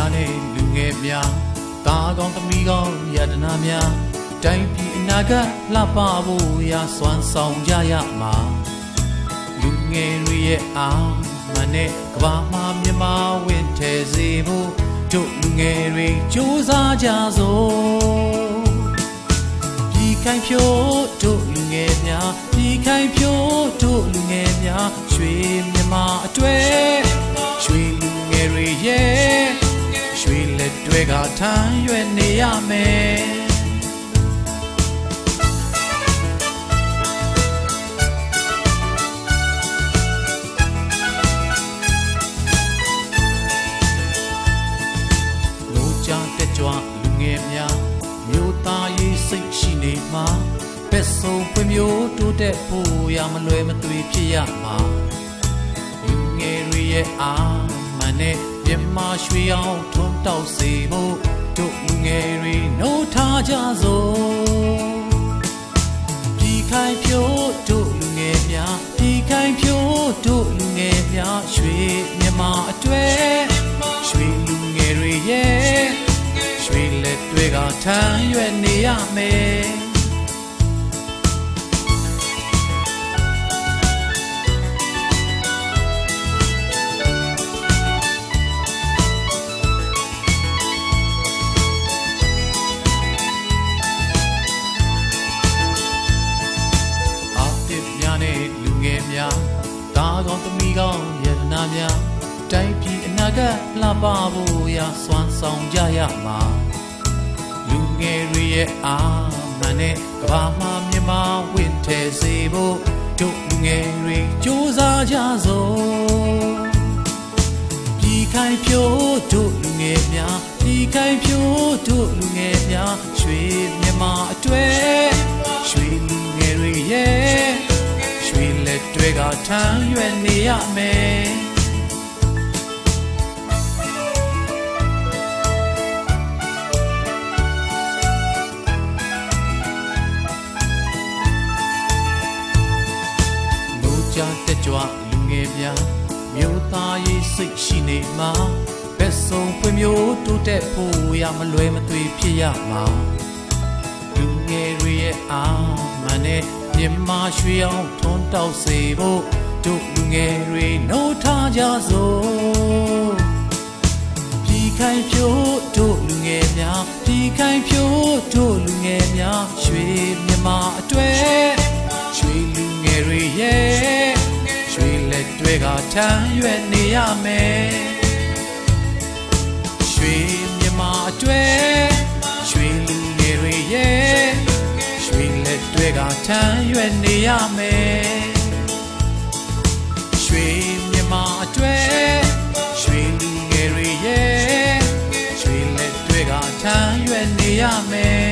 များနဲ့လူငယ်များတာကောင်းသမီးကောင်းယတနာများတိုင်းပြည်အနာဂတ်လှပဖို့ရာစွမ်းဆောင်ကြရမှာလူငယ်တွေရဲ့အာမနဲ့ကဘာမှမြမဝင့်ထဲစေဖို့တို့လူငယ်တွေစူးစမ်းကြစို့ပြည်ခိုင်ဖြိုးတို့လူငယ်များပြည်ခိုင်ဖြိုးတို့လူငယ်များရွှေမြမအတွေ့ တွေကထမ်းရွက်နေရမယ်လူကြတက်ကြွလူငယ်များမြို့သားရေးစိတ်ရှိနေမှာပက်ဆုံးဖွံ့ဖြိုးတိုးတက်ဖို့ရမလွယ်မသွေဖြစ်ရမှာလူငယ်တွေရဲ့အာမန်နဲ့မြန်မာရွှေအောင်ထွန်း တောက်စေဖို့တို့လူငယ်တွေနှိုးထားကြစို့ပြည်ခိုင်ဖြိုးတို့လူငယ်များပြည်ခိုင်ဖြိုးတို့လူငယ်များရွှေမြန်မာအတွေ့ရွှေလူငယ်တွေရဲ့ရွှေလက်တွေကထမ်းရွက်နေရမယ် နဲ့လူငယ်များတာကောင်းသမီးကောင်းယတနာများတိုင်းပြည်အနာဂတ်လှပဖို့ရာစွမ်းဆောင်ကြရမှာလူငယ်တွေရဲ့အာမန်နဲ့ကဘာမှမြမဝင့်ထဲစေဖို့တို့လူငယ်တွေစူးစမ်းကြစို့ပြည်ခိုင်ဖြိုးတို့လူငယ်များပြည်ခိုင်ဖြိုးတို့လူငယ်များရွှေမြမအတွေ့ ထမ်းရွက်နေရမယ်လူကြတက်ကြွလူငယ်များမြို့သားရေးစိတ်ရှိနေမှာဘက်ဆုံးဖွံ့ဖြိုးတိုးတက်ဖို့ရမလွယ်မသွေဖြစ်ရမှာလူငယ်တွေရဲ့အာမန်နဲ့ မြန်မာရွှေအောင်ထွန်းတောက်စေဖို့တို့လူငယ်တွေနှိုးထားကြစို့ပြည်ခိုင်ဖြိုးတို့လူငယ်များပြည်ခိုင်ဖြိုးတို့လူငယ်များရွှေမြမအတွေ့ရွှေလူငယ်တွေရဲ့ရွှေလက်တွေကထမ်းရွက်နေရမယ်ရွှေမြမအတွေ့ ရွက်နေရမယ်ရွှေမြမအတွေ့ရွှေလူငယ်တွေရဲ့ရွှေလက်တွေကထမ်းရွက်နေရမယ်